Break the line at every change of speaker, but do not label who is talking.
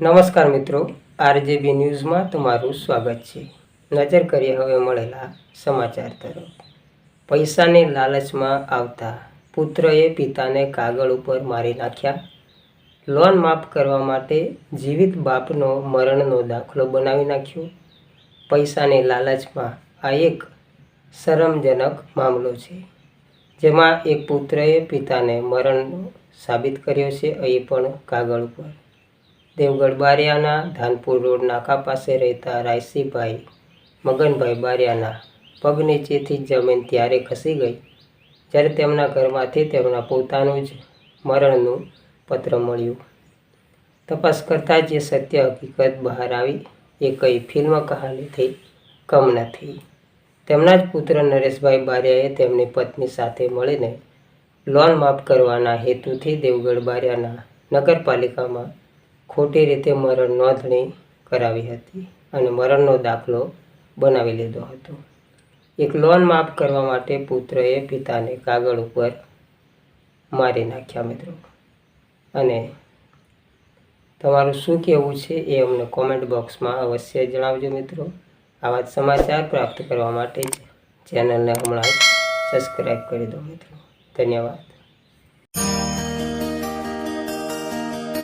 નમસ્કાર મિત્રો, આરજેબી ન્યૂઝમાં તમારું સ્વાગત છે. નજર કરીએ હવે મળેલા સમાચાર તરફ. પૈસાની લાલચમાં આવતા પુત્રએ પિતાને કાગળ ઉપર મારી નાખ્યા. લોન માફ કરવા માટે જીવિત બાપનો મરણનો દાખલો બનાવી નાખ્યો. પૈસાની લાલચમાં આ એક શરમજનક મામલો છે, જેમાં એક પુત્રએ પિતાને મરણનો સાબિત કર્યો છે, અહીં પણ કાગળ ઉપર. દેવગઢ બારિયાના, ધાનપુર રોડ નાકા પાસે રહેતા રાયસીભાઈ, મગનભાઈ બારિયાના પગ નીચેથી જમીન ત્યારે ખસી ગઈ. જ્યારે તેમના ઘરમાંથી તેમના પોતાનું જ મરણનું પત્ર મળ્યું. તપાસ કરતાં જે સત્ય હકીકત બહાર આવી. એ કઈ ફિલ્મ કહાનીથી કમ નથી. તેમના જ પુત્ર નરેશભાઈ બારિયાએ તેમની પત્ની સાથે મળીને લોન માફ કરવાના હેતુથી દેવગઢ બારિયાના નગરપાલિકામાં ખોટી રીતે મરણ નોંધણી કરાવી હતી અને મરણનો દાખલો બનાવી લીધો હતો. એક લોન માફ કરવા માટે પુત્રએ પિતાને કાગળ ઉપર મારી નાખ્યા મિત્રો. અને તમારું શું કહેવું છે એ અમને કોમેન્ટ બોક્સમાં અવશ્ય જણાવજો મિત્રો. આવા જ સમાચાર પ્રાપ્ત કરવા માટે ચેનલને હમણાં સબસ્ક્રાઈબ કરી દો મિત્રો. ધન્યવાદ.